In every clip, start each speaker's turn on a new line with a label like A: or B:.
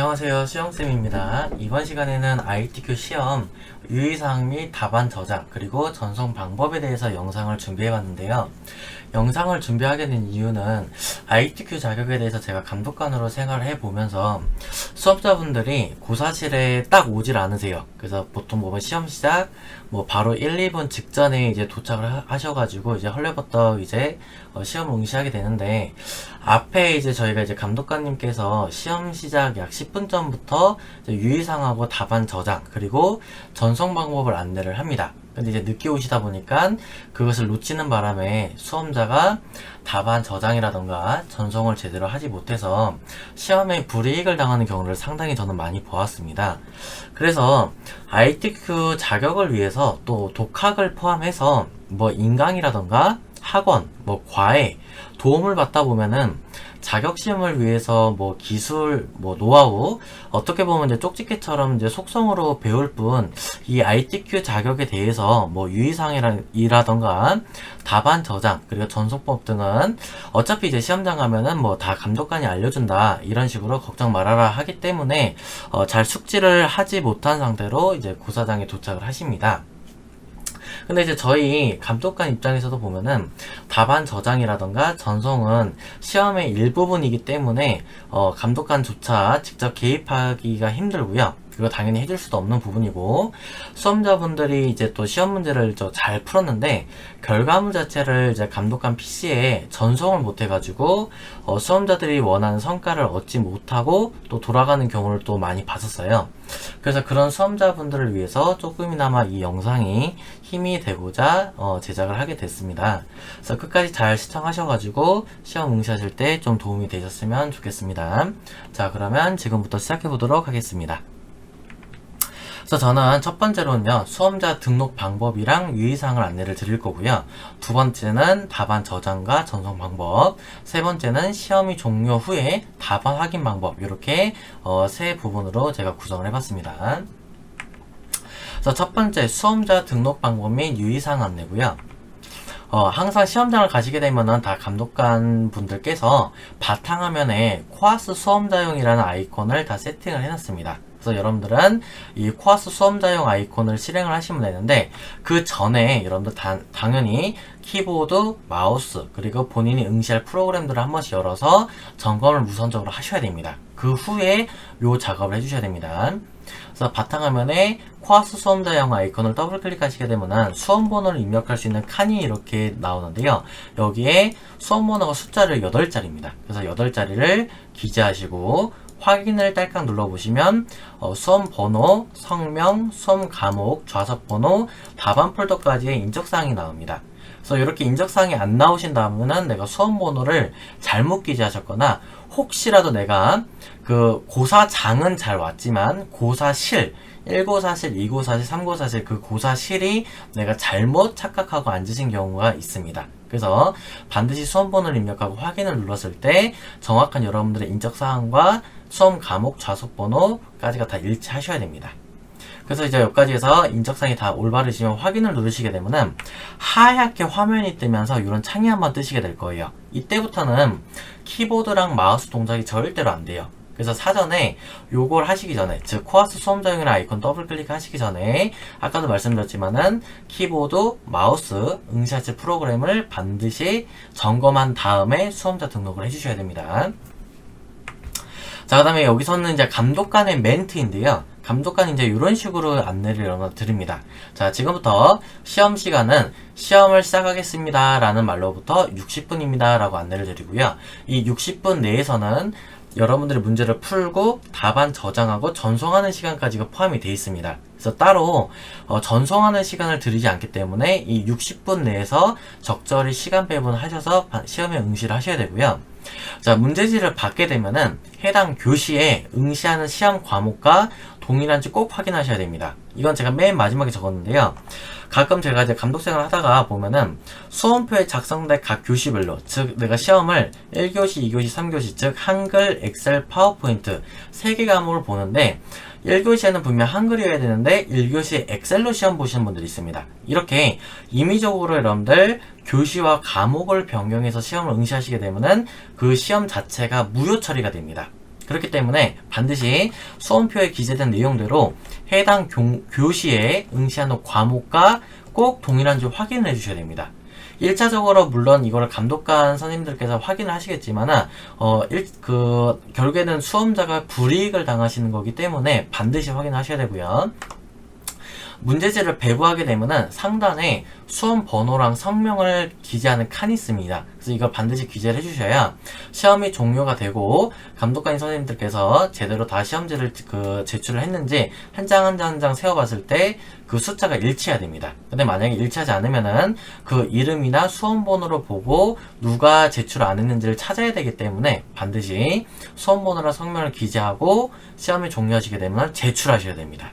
A: 안녕하세요. 시영쌤입니다. 이번 시간에는 ITQ 시험 유의사항 및 답안 저장 그리고 전송 방법에 대해서 영상을 준비해 봤는데요 영상을 준비하게 된 이유는 ITQ 자격에 대해서 제가 감독관으로 생활을 해보면서 수험자분들이 고사실에 딱 오질 않으세요 그래서 보통 보면 시험 시작 뭐 바로 1, 2분 직전에 이제 도착을 하- 하셔가지고 이제 헐레버떡 이제 어, 시험을 응시하게 되는데 앞에 이제 저희가 이제 감독관님께서 시험 시작 약 10분 전부터 유의사항하고 답안 저장 그리고 전송 방법을 안내를 합니다. 근데 이제 늦게 오시다 보니까 그것을 놓치는 바람에 수험자가 답안 저장이라던가 전송을 제대로 하지 못해서 시험에 불이익을 당하는 경우를 상당히 저는 많이 보았습니다. 그래서 ITQ 자격을 위해서 또 독학을 포함해서 뭐 인강이라던가 학원, 뭐 과외 도움을 받다 보면은 자격 시험을 위해서 뭐 기술, 뭐 노하우 어떻게 보면 이제 쪽집게처럼 이제 속성으로 배울 뿐 이 ITQ 자격에 대해서 뭐 유의사항이라던가 답안 저장 그리고 전송법 등은 어차피 이제 시험장 가면은 뭐 다 감독관이 알려준다 이런 식으로 걱정 말아라 하기 때문에 어, 잘 숙지를 하지 못한 상태로 이제 고사장에 도착을 하십니다. 근데 이제 저희 감독관 입장에서도 보면은 답안 저장이라던가 전송은 시험의 일부분이기 때문에 어, 감독관조차 직접 개입하기가 힘들고요. 그거 당연히 해줄 수도 없는 부분이고 수험자분들이 이제 또 시험 문제를 저 잘 풀었는데 결과물 자체를 이제 감독관 PC에 전송을 못 해가지고 어, 수험자들이 원하는 성과를 얻지 못하고 또 돌아가는 경우를 또 많이 봤었어요. 그래서 그런 수험자분들을 위해서 조금이나마 이 영상이 힘이 되고자 어, 제작을 하게 됐습니다. 그래서 끝까지 잘 시청하셔가지고 시험 응시하실 때 좀 도움이 되셨으면 좋겠습니다. 자, 그러면 지금부터 시작해 보도록 하겠습니다. 그래서 저는 첫 번째로는요, 수험자 등록 방법이랑 유의사항을 안내를 드릴 거고요. 두 번째는 답안 저장과 전송 방법. 세 번째는 시험이 종료 후에 답안 확인 방법. 이렇게 어, 세 부분으로 제가 구성을 해봤습니다. 그래서 첫 번째 수험자 등록 방법 및 유의사항 안내고요. 어, 항상 시험장을 가시게 되면은 다 감독관 분들께서 바탕화면에 코아스 수험자용이라는 아이콘을 다 세팅을 해놨습니다. 그래서 여러분들은 이 코아스 수험자용 아이콘을 실행을 하시면 되는데 그 전에 여러분들 단, 당연히 키보드, 마우스 그리고 본인이 응시할 프로그램들을 한 번씩 열어서 점검을 우선적으로 하셔야 됩니다. 그 후에 요 작업을 해주셔야 됩니다. 그래서 바탕화면에 코아스 수험자용 아이콘을 더블 클릭하시게 되면은 수험 번호를 입력할 수 있는 칸이 이렇게 나오는데요. 여기에 수험 번호가 숫자를 8자리입니다. 그래서 8자리를 기재하시고 확인을 딸깍 눌러보시면 어, 수험 번호, 성명, 수험 과목, 좌석 번호, 답안 폴더까지의 인적사항이 나옵니다. 그래서 이렇게 인적사항이 안 나오신다면은 내가 수험 번호를 잘못 기재하셨거나 혹시라도 내가 그 고사장은 잘 왔지만 고사실 1고사실, 2고사실, 3고사실 그 고사실이 내가 잘못 착각하고 앉으신 경우가 있습니다. 그래서 반드시 수험 번호를 입력하고 확인을 눌렀을 때 정확한 여러분들의 인적사항과 수험 과목 좌석 번호까지가 다 일치하셔야 됩니다. 그래서 이제 여기까지 해서 인적사항이 다 올바르시면 확인을 누르시게 되면은 하얗게 화면이 뜨면서 이런 창이 한번 뜨시게 될 거예요. 이때부터는 키보드랑 마우스 동작이 절대로 안 돼요. 그래서 사전에 요걸 하시기 전에 즉 코아스 수험자용이라는 아이콘 더블 클릭하시기 전에 아까도 말씀드렸지만은 키보드, 마우스, 응시하실 프로그램을 반드시 점검한 다음에 수험자 등록을 해주셔야 됩니다. 자, 그 다음에 여기서는 이제 감독관의 멘트인데요. 감독관이 이제 이런 식으로 안내를 여러분 드립니다. 자, 지금부터 시험 시간은 시험을 시작하겠습니다. 라는 말로부터 60분입니다. 라고 안내를 드리고요. 이 60분 내에서는 여러분들이 문제를 풀고 답안 저장하고 전송하는 시간까지가 포함이 되어 있습니다. 그래서 따로 어, 전송하는 시간을 드리지 않기 때문에 이 60분 내에서 적절히 시간 배분하셔서 바- 시험에 응시를 하셔야 되고요. 자, 문제지를 받게 되면은 해당 교시에 응시하는 시험 과목과 동일한지 꼭 확인하셔야 됩니다. 이건 제가 맨 마지막에 적었는데요. 가끔 제가 이제 감독 생활 하다가 보면은 수험표에 작성된 각 교시별로, 즉, 내가 시험을 1교시, 2교시, 3교시, 즉, 한글, 엑셀, 파워포인트, 3개 과목을 보는데, 1교시에는 분명 한글이어야 되는데 1교시에 엑셀로 시험 보시는 분들이 있습니다. 이렇게 임의적으로 여러분들 교시와 과목을 변경해서 시험을 응시하시게 되면은 그 시험 자체가 무효 처리가 됩니다. 그렇기 때문에 반드시 수험표에 기재된 내용대로 해당 교, 교시에 응시하는 과목과 꼭 동일한지 확인을 해주셔야 됩니다. 1차적으로 물론 이거를 감독관 선생님들께서 확인을 하시겠지만은 어, 일, 그 결국에는 수험자가 불이익을 당하시는 거기 때문에 반드시 확인하셔야 되고요. 문제지를 배부하게 되면은 상단에 수험 번호랑 성명을 기재하는 칸이 있습니다. 그래서 이걸 반드시 기재를 해주셔야 시험이 종료가 되고 감독관인 선생님들께서 제대로 다 시험지를 그 제출을 했는지 한 장 한 장 한 장 세어봤을 때 그 숫자가 일치해야 됩니다. 근데 만약에 일치하지 않으면은 그 이름이나 수험 번호를 보고 누가 제출 안 했는지를 찾아야 되기 때문에 반드시 수험 번호랑 성명을 기재하고 시험이 종료하시게 되면 제출하셔야 됩니다.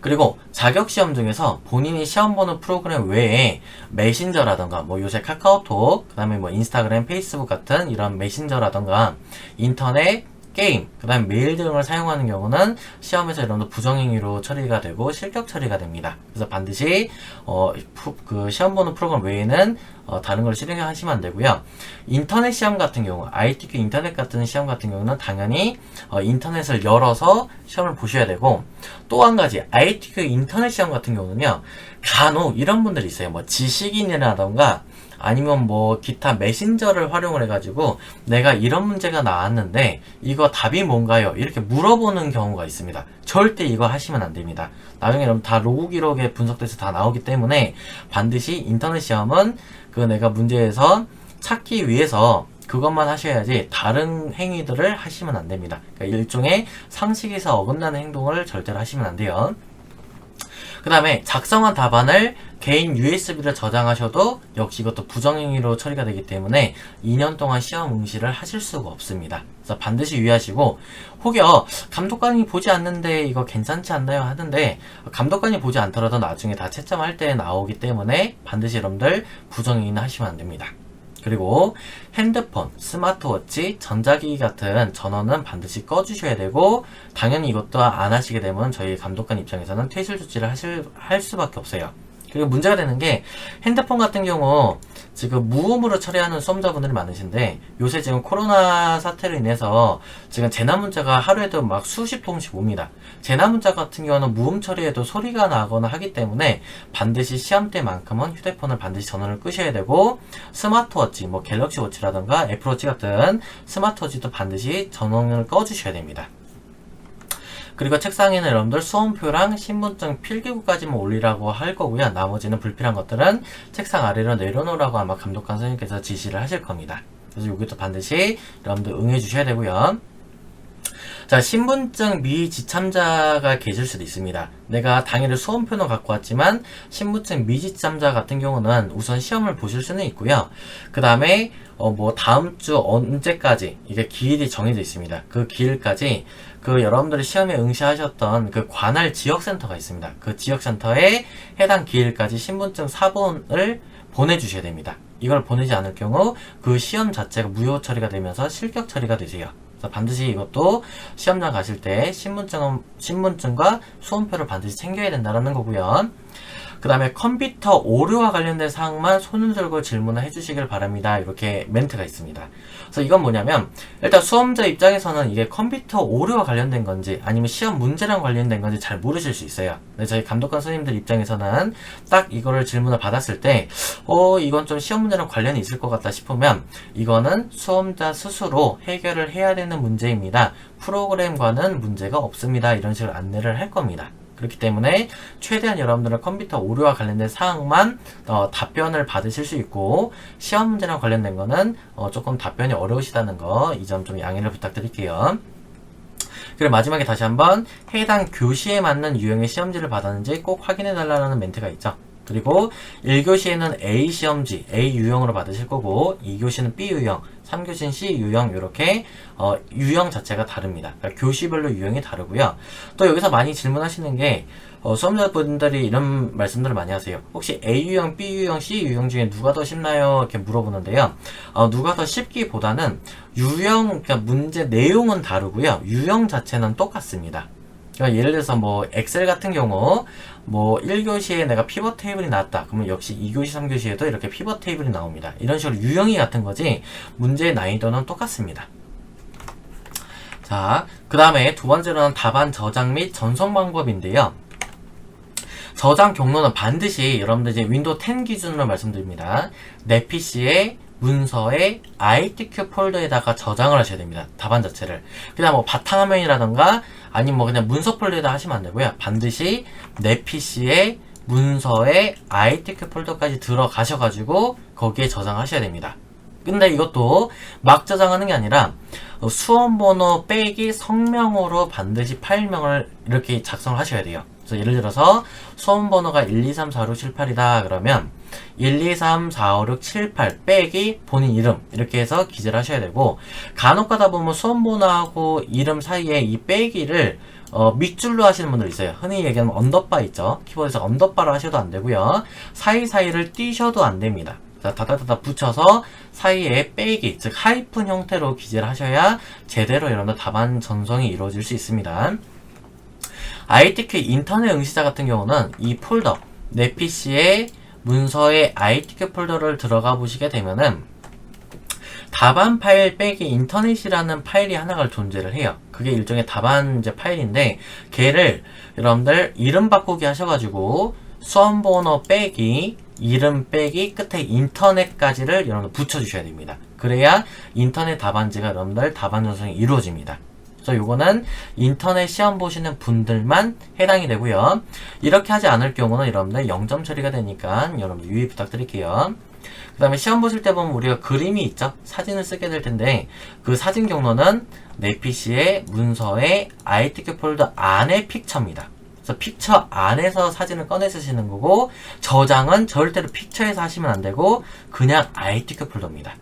A: 그리고 자격시험 중에서 본인이 시험 보는 프로그램 외에 메신저라던가 뭐 요새 카카오톡, 그 다음에 뭐 인스타그램, 페이스북 같은 이런 메신저라던가 인터넷, 게임, 그 다음에 메일 등을 사용하는 경우는 시험에서 이런 부정행위로 처리가 되고 실격 처리가 됩니다. 그래서 반드시 어, 프- 그 시험 보는 프로그램 외에는 어, 다른 걸 실행하시면 안 되고요. 인터넷 시험 같은 경우, ITQ 인터넷 같은 시험 같은 경우는 당연히 어, 인터넷을 열어서 시험을 보셔야 되고 또 한 가지 ITQ 인터넷 시험 같은 경우는요 간혹 이런 분들이 있어요. 뭐 지식인이라던가 아니면 뭐 기타 메신저를 활용을 해가지고 내가 이런 문제가 나왔는데 이거 답이 뭔가요? 이렇게 물어보는 경우가 있습니다. 절대 이거 하시면 안 됩니다. 나중에 여러분 다 로그 기록에 분석돼서 다 나오기 때문에 반드시 인터넷 시험은 그 내가 문제에서 찾기 위해서 그것만 하셔야지 다른 행위들을 하시면 안 됩니다. 그러니까 일종의 상식에서 어긋나는 행동을 절대로 하시면 안 돼요. 그 다음에 작성한 답안을 개인 USB로 저장하셔도 역시 이것도 부정행위로 처리가 되기 때문에 2년 동안 시험 응시를 하실 수가 없습니다. 그래서 반드시 유의하시고 혹여 감독관이 보지 않는데 이거 괜찮지 않나요 하는데 감독관이 보지 않더라도 나중에 다 채점할 때 나오기 때문에 반드시 여러분들 부정행위는 하시면 안 됩니다. 그리고 핸드폰, 스마트워치, 전자기기 같은 전원은 반드시 꺼주셔야 되고 당연히 이것도 안 하시게 되면 저희 감독관 입장에서는 퇴실 조치를 하실 할 수밖에 없어요. 그리고 문제가 되는 게 핸드폰 같은 경우 지금 무음으로 처리하는 수험자분들이 많으신데 요새 지금 코로나 사태로 인해서 지금 재난 문자가 하루에도 막 수십 통씩 옵니다. 재난 문자 같은 경우는 무음 처리에도 소리가 나거나 하기 때문에 반드시 시험 때만큼은 휴대폰을 반드시 전원을 끄셔야 되고 스마트워치 뭐 갤럭시 워치라던가 애플워치 같은 스마트워치도 반드시 전원을 꺼주셔야 됩니다. 그리고 책상에는 여러분들 수험표랑 신분증 필기구까지만 올리라고 할 거고요. 나머지는 불필요한 것들은 책상 아래로 내려놓으라고 아마 감독관 선생님께서 지시를 하실 겁니다. 그래서 여기도 반드시 여러분들 응해 주셔야 되고요. 자, 신분증 미지참자가 계실 수도 있습니다. 내가 당일에 수험표는 갖고 왔지만 신분증 미지참자 같은 경우는 우선 시험을 보실 수는 있고요. 그 다음에 어, 뭐 다음 주 언제까지 이게 기일이 정해져 있습니다. 그 기일까지 그 여러분들이 시험에 응시하셨던 그 관할 지역센터가 있습니다. 그 지역센터에 해당 기일까지 신분증 사본을 보내주셔야 됩니다. 이걸 보내지 않을 경우 그 시험 자체가 무효 처리가 되면서 실격 처리가 되세요. 그래서 반드시 이것도 시험장 가실 때 신분증, 신분증과 수험표를 반드시 챙겨야 된다는 거고요. 그 다음에 컴퓨터 오류와 관련된 사항만 손을 들고 질문을 해주시길 바랍니다. 이렇게 멘트가 있습니다. 그래서 이건 뭐냐면 일단 수험자 입장에서는 이게 컴퓨터 오류와 관련된 건지 아니면 시험 문제랑 관련된 건지 잘 모르실 수 있어요. 근데 저희 감독관 선생님들 입장에서는 딱 이거를 질문을 받았을 때 어, 이건 좀 시험 문제랑 관련이 있을 것 같다 싶으면 이거는 수험자 스스로 해결을 해야 되는 문제입니다. 프로그램과는 문제가 없습니다. 이런 식으로 안내를 할 겁니다. 그렇기 때문에 최대한 여러분들은 컴퓨터 오류와 관련된 사항만 어, 답변을 받으실 수 있고 시험 문제랑 관련된 거는 어, 조금 답변이 어려우시다는 거 이 점 좀 양해를 부탁드릴게요. 그리고 마지막에 다시 한번 해당 교시에 맞는 유형의 시험지를 받았는지 꼭 확인해 달라는 멘트가 있죠. 그리고 1교시에는 A 시험지, A 유형으로 받으실 거고 2교시는 B 유형, 3교시는 C 유형 이렇게 어, 유형 자체가 다릅니다. 그러니까 교시별로 유형이 다르고요. 또 여기서 많이 질문하시는 게 어, 수험자분들이 이런 말씀들을 많이 하세요. 혹시 A 유형, B 유형, C 유형 중에 누가 더 쉽나요? 이렇게 물어보는데요. 어, 누가 더 쉽기보다는 유형, 그러니까 문제 내용은 다르고요. 유형 자체는 똑같습니다. 그러니까 예를 들어서 뭐 엑셀 같은 경우 뭐 1교시에 내가 피벗 테이블이 나왔다. 그러면 역시 2교시, 3교시에도 이렇게 피벗 테이블이 나옵니다. 이런 식으로 유형이 같은 거지 문제의 난이도는 똑같습니다. 자, 그 다음에 두 번째로는 답안 저장 및 전송 방법인데요. 저장 경로는 반드시 여러분들 이제 윈도우 10 기준으로 말씀드립니다. 내 PC에 문서에 ITQ 폴더에다가 저장을 하셔야 됩니다. 답안 자체를. 그냥 뭐 바탕화면이라던가 아니면 뭐 그냥 문서 폴더에다 하시면 안 되고요. 반드시 내 PC에 문서에 ITQ 폴더까지 들어가셔가지고 거기에 저장하셔야 됩니다. 근데 이것도 막 저장하는 게 아니라 어, 수험번호 빼기 성명으로 반드시 파일명을 이렇게 작성을 하셔야 돼요. 그래서 예를 들어서 수험번호가 1, 2, 3, 4, 5, 6, 7, 8이다 그러면 1, 2, 3, 4, 5, 6, 7, 8 빼기 본인 이름 이렇게 해서 기재를 하셔야 되고 간혹 가다 보면 수험번호하고 이름 사이에 이 빼기를 어, 밑줄로 하시는 분들 있어요. 흔히 얘기하는 언더바 있죠. 키보드에서 언더바로 하셔도 안 되고요. 사이사이를 띄셔도 안 됩니다. 자, 다다다다 붙여서 사이에 빼기, 즉 하이픈 형태로 기재를 하셔야 제대로 여러분들 답안 전송이 이루어질 수 있습니다. ITQ 인터넷 응시자 같은 경우는 이 폴더, 내 PC에 문서에 ITQ 폴더를 들어가 보시게 되면은 답안 파일 빼기 인터넷이라는 파일이 하나가 존재를 해요. 그게 일종의 답안 이제 파일인데 걔를 여러분들 이름 바꾸기 하셔가지고 수험번호 빼기 이름 빼기 끝에 인터넷까지를 여러분들 붙여주셔야 됩니다. 그래야 인터넷 답안지가 여러분들 답안 전송이 이루어집니다. 그래서 요거는 인터넷 시험 보시는 분들만 해당이 되고요. 이렇게 하지 않을 경우는 여러분들 0점 처리가 되니까 여러분들 유의 부탁드릴게요. 그 다음에 시험 보실 때 보면 우리가 그림이 있죠? 사진을 쓰게 될 텐데 그 사진 경로는 내 PC의 문서의 ITQ 폴더 안에 픽처입니다. 그래서 픽처 안에서 사진을 꺼내 쓰시는 거고 저장은 절대로 픽처에서 하시면 안 되고 그냥 ITQ 폴더입니다.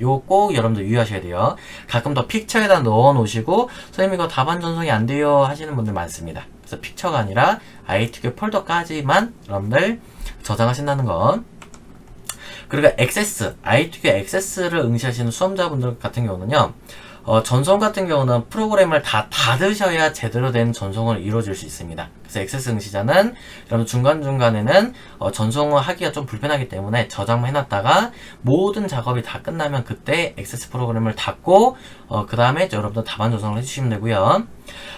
A: 요거 꼭 여러분들 유의하셔야 돼요. 가끔 더 픽처에다 넣어 놓으시고 선생님 이거 답안 전송이 안 돼요 하시는 분들 많습니다. 그래서 픽처가 아니라 ITQ 폴더까지만 여러분들 저장하신다는 거. 그리고 액세스, ITQ 액세스를 응시하시는 수험자분들 같은 경우는요. 어, 전송 같은 경우는 프로그램을 다 닫으셔야 제대로 된 전송을 이루어질 수 있습니다. 그래서 액세스 응시자는 여러분 중간중간에는 어, 전송을 하기가 좀 불편하기 때문에 저장만 해놨다가 모든 작업이 다 끝나면 그때 액세스 프로그램을 닫고 어, 그 다음에 여러분들 답안 전송을 해주시면 되고요.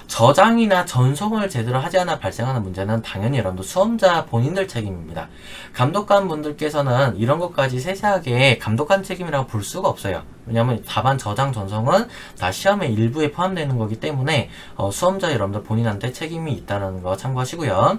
A: 저장이나 전송을 제대로 하지 않아 발생하는 문제는 당연히 여러분들 수험자 본인들 책임입니다. 감독관 분들께서는 이런 것까지 세세하게 감독관 책임이라고 볼 수가 없어요. 왜냐하면 답안 저장 전송은 다 시험의 일부에 포함되는 거기 때문에 어, 수험자 여러분들 본인한테 책임이 있다는 거 참고하시고요.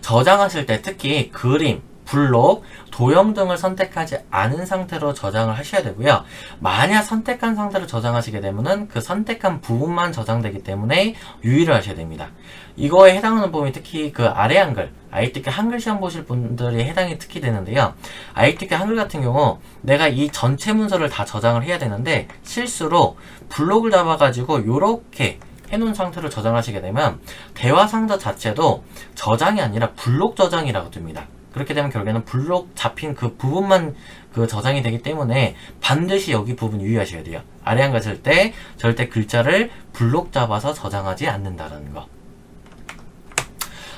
A: 저장하실 때 특히 그림, 블록, 도형 등을 선택하지 않은 상태로 저장을 하셔야 되고요. 만약 선택한 상태로 저장하시게 되면은 그 선택한 부분만 저장되기 때문에 유의를 하셔야 됩니다. 이거에 해당하는 부분이 특히 그 아래 한글, ITK 한글 시험 보실 분들이 해당이 특히 되는데요. ITK 한글 같은 경우 내가 이 전체 문서를 다 저장을 해야 되는데 실수로 블록을 잡아가지고 요렇게 해놓은 상태로 저장하시게 되면 대화 상자 자체도 저장이 아니라 블록 저장이라고 뜹니다. 그렇게 되면 결국에는 블록 잡힌 그 부분만 그 저장이 되기 때문에 반드시 여기 부분 유의하셔야 돼요. 아래 한 갔을 때 절대 글자를 블록 잡아서 저장하지 않는다는 거.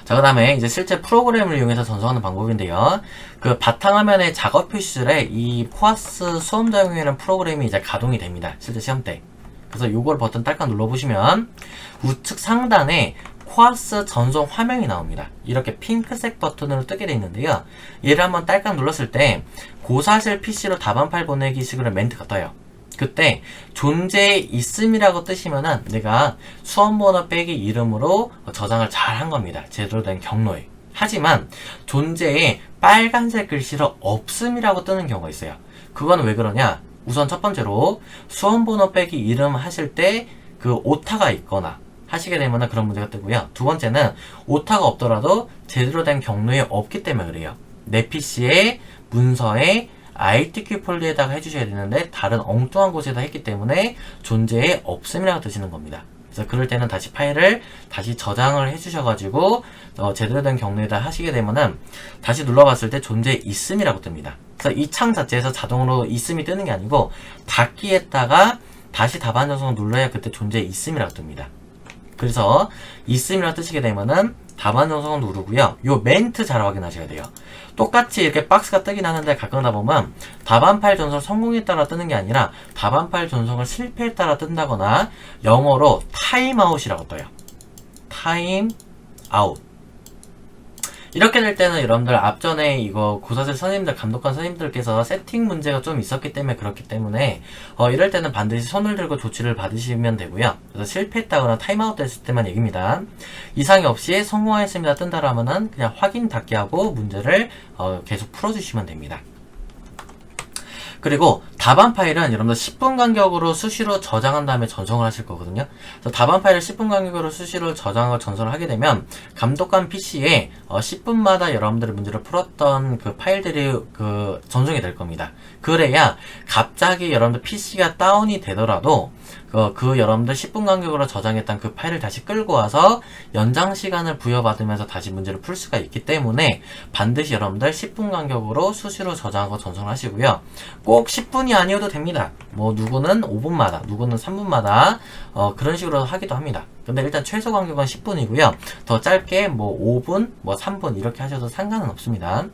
A: 자, 그 다음에 이제 실제 프로그램을 이용해서 전송하는 방법인데요. 그 바탕화면에 작업 표시줄에 이 코아스 수험자용이라는 프로그램이 이제 가동이 됩니다. 실제 시험 때. 그래서 요걸 버튼 딸깍 눌러보시면 우측 상단에 코아스 전송 화면이 나옵니다. 이렇게 핑크색 버튼으로 뜨게 되어 있는데요. 얘를 한번 딸깍 눌렀을 때 고사실 PC로 답안 파일 보내기 식으로 멘트가 떠요. 그때 존재에 있음이라고 뜨시면은 내가 수험번호 빼기 이름으로 저장을 잘 한 겁니다. 제대로 된 경로에. 하지만 존재에 빨간색 글씨로 없음이라고 뜨는 경우가 있어요. 그건 왜 그러냐? 우선 첫 번째로 수험번호 빼기 이름 하실 때 그 오타가 있거나 하시게 되면 그런 문제가 뜨고요. 두 번째는 오타가 없더라도 제대로 된 경로에 없기 때문에 그래요. 내 PC에 문서에 ITQ 폴더에다가 해주셔야 되는데 다른 엉뚱한 곳에다 했기 때문에 존재에 없음이라고 뜨시는 겁니다. 그래서 그럴 때는 다시 파일을 다시 저장을 해주셔가지고 어, 제대로 된 경로에다 하시게 되면은 다시 눌러봤을 때 존재에 있음이라고 뜹니다. 그래서 이 창 자체에서 자동으로 있음이 뜨는 게 아니고 닫기에다가 다시 답안 전송을 눌러야 그때 존재에 있음이라고 뜹니다. 그래서 있음이라고 뜨시게 되면은 답안 전송을 누르고요. 요 멘트 잘 확인하셔야 돼요. 똑같이 이렇게 박스가 뜨긴 하는데 가끔 하다 보면 답안 파일 전송 성공에 따라 뜨는 게 아니라 답안 파일 전송을 실패에 따라 뜬다거나 영어로 타임아웃이라고 떠요. 타임 아웃. 이렇게 될 때는 여러분들 앞전에 이거 고사실 선생님들, 감독관 선생님들께서 세팅 문제가 좀 있었기 때문에 그렇기 때문에 어, 이럴 때는 반드시 손을 들고 조치를 받으시면 되고요. 그래서 실패했다거나 타임아웃 됐을 때만 얘기입니다. 이상이 없이 성공하였습니다 뜬다라면은 그냥 확인 닫기 하고 문제를 어, 계속 풀어주시면 됩니다. 그리고 답안 파일은 여러분들 10분 간격으로 수시로 저장한 다음에 전송을 하실 거거든요. 그래서 답안 파일을 10분 간격으로 수시로 저장하고 전송을 하게 되면 감독관 PC에 어 10분마다 여러분들의 문제를 풀었던 그 파일들이 그 전송이 될 겁니다. 그래야 갑자기 여러분들 PC가 다운이 되더라도 그, 그 여러분들 10분 간격으로 저장했던 그 파일을 다시 끌고 와서 연장 시간을 부여받으면서 다시 문제를 풀 수가 있기 때문에 반드시 여러분들 10분 간격으로 수시로 저장하고 전송을 하시고요. 꼭 10분이 아니어도 됩니다. 뭐 누구는 5분마다, 누구는 3분마다 어, 그런 식으로 하기도 합니다. 근데 일단 최소 간격은 10분이고요. 더 짧게 뭐 5분, 뭐 3분 이렇게 하셔도 상관은 없습니다.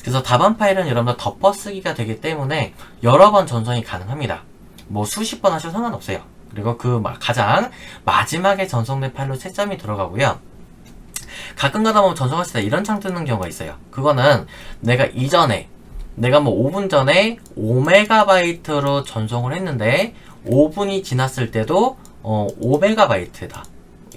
A: 그래서 답안 파일은 여러분들 덮어쓰기가 되기 때문에 여러 번 전송이 가능합니다. 뭐 수십 번 하셔도 상관없어요. 그리고 그 마- 가장 마지막에 전송된 파일로 채점이 들어가고요. 가끔 가다 보면 전송하실 때 이런 창 뜨는 경우가 있어요. 그거는 내가 이전에 내가 뭐 5분 전에 5메가바이트로 전송을 했는데 5분이 지났을 때도 어 5메가바이트다.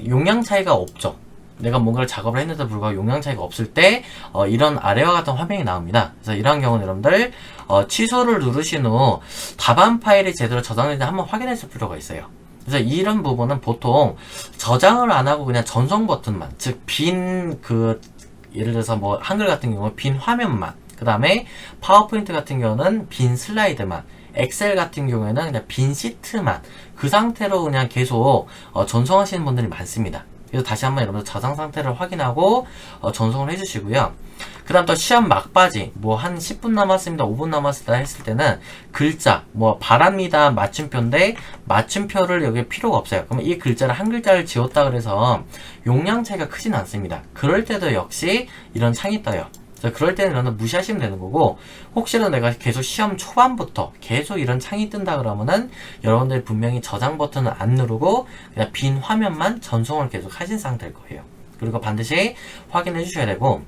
A: 용량 차이가 없죠. 내가 뭔가를 작업을 했는데도 불구하고 용량 차이가 없을 때 어, 이런 아래와 같은 화면이 나옵니다. 그래서 이러한 경우는 여러분들 어, 취소를 누르신 후 답안 파일이 제대로 저장되는지 한번 확인했을 필요가 있어요. 그래서 이런 부분은 보통 저장을 안 하고 그냥 전송 버튼만 즉 빈 그 예를 들어서 뭐 한글 같은 경우 빈 화면만 그 다음에 파워포인트 같은 경우는 빈 슬라이드만 엑셀 같은 경우에는 그냥 빈 시트만 그 상태로 그냥 계속 어, 전송하시는 분들이 많습니다. 그래서 다시 한번 여러분들 저장 상태를 확인하고 어, 전송을 해주시고요. 그 다음 또 시험 막바지 뭐 한 10분 남았습니다 5분 남았습니다 했을 때는 글자 뭐 바랍니다 맞춤표인데 맞춤표를 여기에 필요가 없어요. 그러면 이 글자를 한 글자를 지웠다 그래서 용량 차이가 크진 않습니다. 그럴 때도 역시 이런 창이 떠요 그래서 그럴 때는 거 무시하시면 되는 거고 혹시나 내가 계속 시험 초반부터 계속 이런 창이 뜬다 그러면은 여러분들 분명히 저장 버튼을 안 누르고 그냥 빈 화면만 전송을 계속 하신 상태일 거예요 그리고 반드시 확인해 주셔야 되고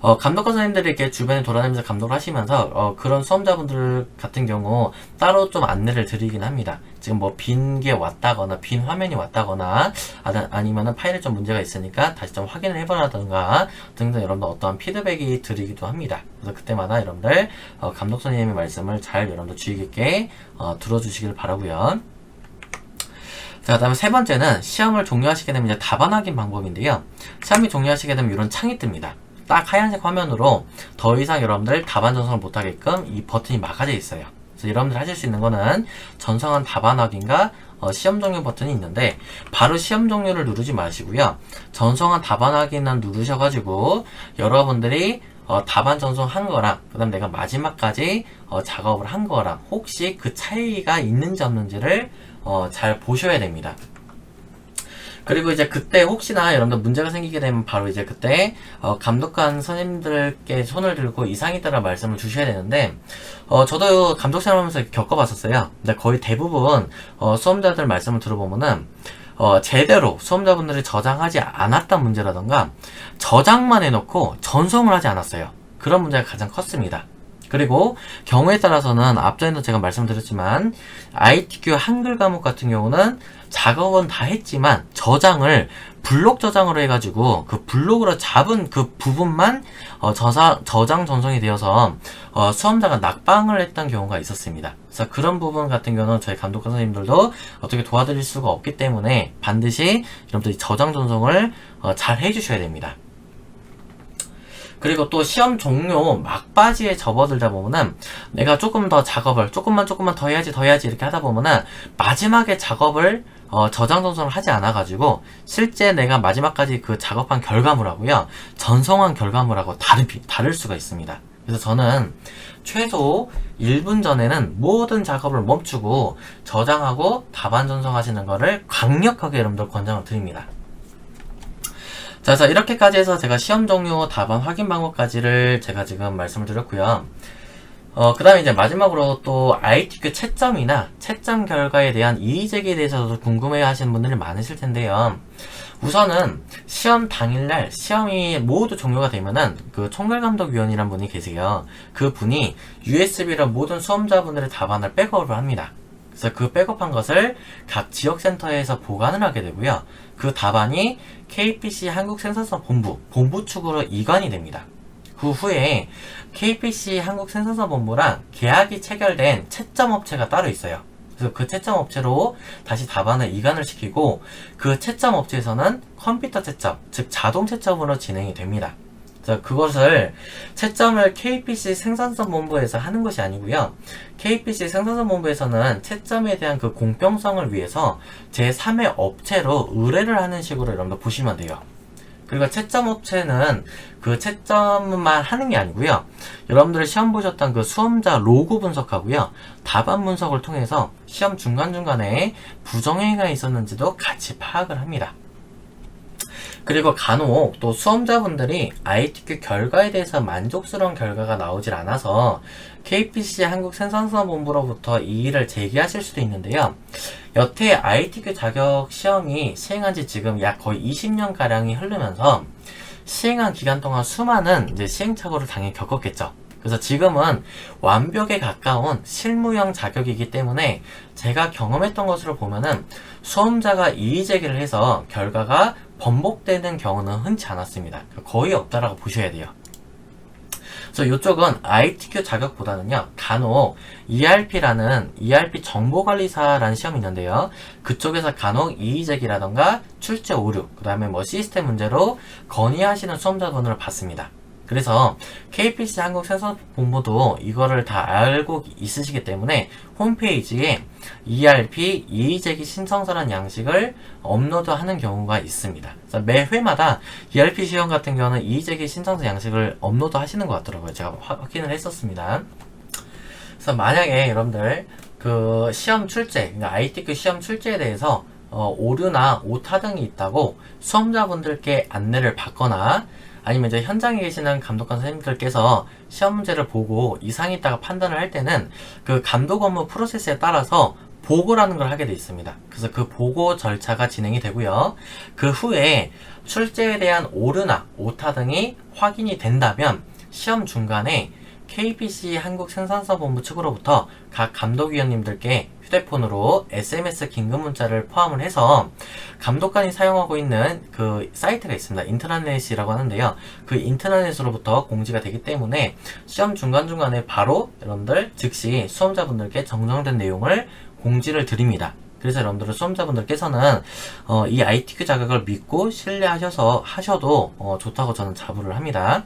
A: 어, 감독관 선생님들이 이렇게 주변에 돌아다니면서 감독을 하시면서 어, 그런 수험자분들 같은 경우 따로 좀 안내를 드리긴 합니다. 지금 뭐 빈 게 왔다거나 빈 화면이 왔다거나 아, 아니면은 파일에 좀 문제가 있으니까 다시 좀 확인을 해보라든가 등등 여러분들 어떠한 피드백이 드리기도 합니다. 그래서 그때마다 여러분들 어, 감독 선생님의 말씀을 잘 여러분들 주의 깊게 어, 들어주시길 바라고요. 자, 그 다음에 세 번째는 시험을 종료하시게 되면 이제 답안 확인 방법인데요. 시험이 종료하시게 되면 이런 창이 뜹니다. 딱 하얀색 화면으로 더 이상 여러분들 답안 전송을 못하게끔 이 버튼이 막아져 있어요. 그래서 여러분들 하실 수 있는 거는 전송한 답안 확인과 어, 시험 종료 버튼이 있는데 바로 시험 종료를 누르지 마시고요. 전송한 답안 확인을 누르셔가지고 여러분들이 어, 답안 전송한 거랑 그다음 내가 마지막까지 어, 작업을 한 거랑 혹시 그 차이가 있는지 없는지를 어, 잘 보셔야 됩니다. 그리고 이제 그때 혹시나 여러분들 문제가 생기게 되면 바로 이제 그때 어, 감독관 선생님들께 손을 들고 이상이 있다는 말씀을 주셔야 되는데 어, 저도 감독 생활하면서 겪어봤었어요. 근데 거의 대부분 어, 수험자들 말씀을 들어보면은 어, 제대로 수험자분들이 저장하지 않았던 문제라던가 저장만 해놓고 전송을 하지 않았어요. 그런 문제가 가장 컸습니다. 그리고 경우에 따라서는 앞전에도 제가 말씀드렸지만 ITQ 한글 과목 같은 경우는 작업은 다 했지만 저장을 블록 저장으로 해가지고 그 블록으로 잡은 그 부분만 어, 저사, 저장 전송이 되어서 어, 수험자가 낙방을 했던 경우가 있었습니다. 그래서 그런 부분 같은 경우는 저희 감독관 선생님들도 어떻게 도와드릴 수가 없기 때문에 반드시 여러분들이 저장 전송을 어, 잘 해주셔야 됩니다. 그리고 또 시험 종료 막바지에 접어들다 보면은 내가 조금 더 작업을 조금만 조금만 더 해야지 더 해야지 이렇게 하다 보면은 마지막에 작업을 어, 저장 전송을 하지 않아 가지고 실제 내가 마지막까지 그 작업한 결과물하고요 전송한 결과물하고 다르 다를 수가 있습니다. 그래서 저는 최소 1분 전에는 모든 작업을 멈추고 저장하고 답안 전송하시는 거를 강력하게 여러분들 권장을 드립니다. 자, 그래서 이렇게까지 해서 제가 시험 종료 답안 확인 방법까지를 제가 지금 말씀을 드렸고요. 어, 그 다음에 이제 마지막으로 또 ITQ 채점이나 채점 결과에 대한 이의제기에 대해서도 궁금해 하시는 분들이 많으실 텐데요. 우선은 시험 당일날 시험이 모두 종료가 되면은 그 총괄감독위원이란 분이 계세요. 그 분이 USB로 모든 수험자분들의 답안을 백업을 합니다. 그래서 그 백업한 것을 각 지역센터에서 보관을 하게 되고요. 그 답안이 KPC 한국생산성 본부, 본부 측으로 이관이 됩니다. 그 후에 KPC 한국생산성 본부랑 계약이 체결된 채점 업체가 따로 있어요. 그래서 그 채점 업체로 다시 답안을 이관을 시키고 그 채점 업체에서는 컴퓨터 채점, 즉 자동 채점으로 진행이 됩니다. 그래서 그것을 채점을 KPC 생산성 본부에서 하는 것이 아니고요. KPC 생산성 본부에서는 채점에 대한 그 공평성을 위해서 제3의 업체로 의뢰를 하는 식으로 여러분들 보시면 돼요. 그리고 채점 업체는 그 채점만 하는 게 아니고요. 여러분들이 시험 보셨던 그 수험자 로고 분석하고요. 답안 분석을 통해서 시험 중간중간에 부정행위가 있었는지도 같이 파악을 합니다. 그리고 간혹 또 수험자분들이 ITQ 결과에 대해서 만족스러운 결과가 나오질 않아서 KPC 한국생산성본부로부터 이의를 제기하실 수도 있는데요. 여태 ITQ 자격 시험이 시행한 지 지금 약 거의 20년 가량이 흐르면서 시행한 기간 동안 수많은 이제 시행착오를 당연히 겪었겠죠. 그래서 지금은 완벽에 가까운 실무형 자격이기 때문에 제가 경험했던 것으로 보면은 수험자가 이의 제기를 해서 결과가 번복되는 경우는 흔치 않았습니다. 거의 없다라고 보셔야 돼요. 그래서 이쪽은 ITQ 자격보다는요, 간혹 ERP라는 ERP 정보관리사라는 시험이 있는데요. 그쪽에서 간혹 이의제기라던가 출제 오류, 그 다음에 뭐 시스템 문제로 건의하시는 수험자분을 봤습니다. 그래서 KPC 한국생산본부도 이거를 다 알고 있으시기 때문에 홈페이지에 ERP 이의제기 신청서란 양식을 업로드하는 경우가 있습니다. 매 회마다 ERP 시험 같은 경우는 이의제기 신청서 양식을 업로드 하시는 것 같더라고요. 제가 확인을 했었습니다. 그래서 만약에 여러분들 그 시험 출제, 그러니까 ITQ 시험 출제에 대해서 어, 오류나 오타 등이 있다고 수험자분들께 안내를 받거나 아니면 이제 현장에 계시는 감독관 선생님들께서 시험 문제를 보고 이상이 있다가 판단을 할 때는 그 감독 업무 프로세스에 따라서 보고라는 걸 하게 돼 있습니다. 그래서 그 보고 절차가 진행이 되고요. 그 후에 출제에 대한 오류나 오타 등이 확인이 된다면 시험 중간에 KBC 한국생산서본부 측으로부터 각 감독위원님들께 휴대폰으로 SMS 긴급 문자를 포함을 해서 감독관이 사용하고 있는 그 사이트가 있습니다. 인트라넷이라고 하는데요. 그 인트라넷으로부터 공지가 되기 때문에 시험 중간중간에 바로 여러분들 즉시 수험자분들께 정정된 내용을 공지를 드립니다. 그래서 여러분들은 수험자분들께서는 어, 이 ITQ 자격을 믿고 신뢰하셔서 하셔도 어, 좋다고 저는 자부를 합니다.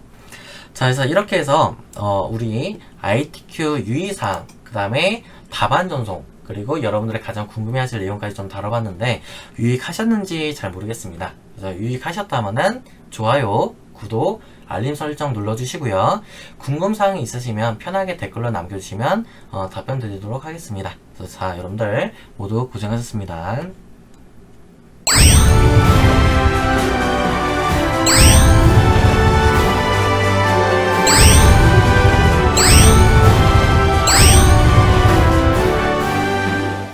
A: 자, 그래서 이렇게 해서 어, 우리 ITQ 유의사항, 그 다음에 답안 전송, 그리고 여러분들의 가장 궁금해하실 내용까지 좀 다뤄봤는데 유익하셨는지 잘 모르겠습니다. 그래서 유익하셨다면은 좋아요, 구독, 알림 설정 눌러주시고요. 궁금사항이 있으시면 편하게 댓글로 남겨주시면 어, 답변 드리도록 하겠습니다. 자, 여러분들 모두 고생하셨습니다.